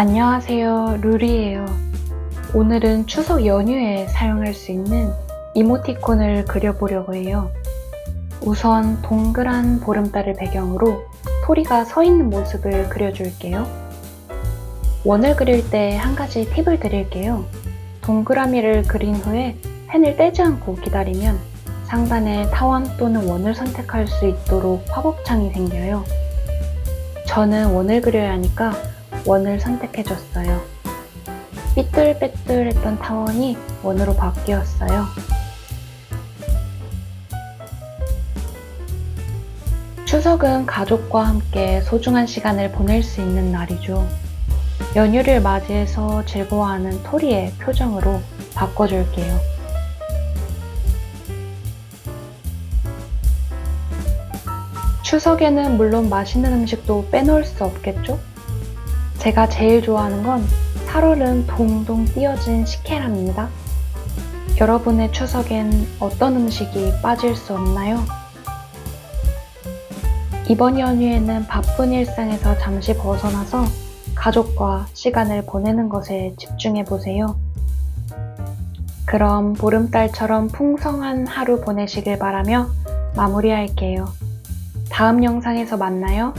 안녕하세요. 루리예요. 오늘은 추석 연휴에 사용할 수 있는 이모티콘을 그려보려고 해요. 우선 동그란 보름달을 배경으로 토리가 서 있는 모습을 그려줄게요. 원을 그릴 때 한 가지 팁을 드릴게요. 동그라미를 그린 후에 펜을 떼지 않고 기다리면 상단에 타원 또는 원을 선택할 수 있도록 팝업창이 생겨요. 저는 원을 그려야 하니까 원을 선택해줬어요. 삐뚤빼뚤했던 타원이 원으로 바뀌었어요. 추석은 가족과 함께 소중한 시간을 보낼 수 있는 날이죠. 연휴를 맞이해서 즐거워하는 토리의 표정으로 바꿔줄게요. 추석에는 물론 맛있는 음식도 빼놓을 수 없겠죠? 제가 제일 좋아하는 건 살얼음 동동 띄어진 식혜랍니다. 여러분의 추석엔 어떤 음식이 빠질 수 없나요? 이번 연휴에는 바쁜 일상에서 잠시 벗어나서 가족과 시간을 보내는 것에 집중해 보세요. 그럼 보름달처럼 풍성한 하루 보내시길 바라며 마무리할게요. 다음 영상에서 만나요.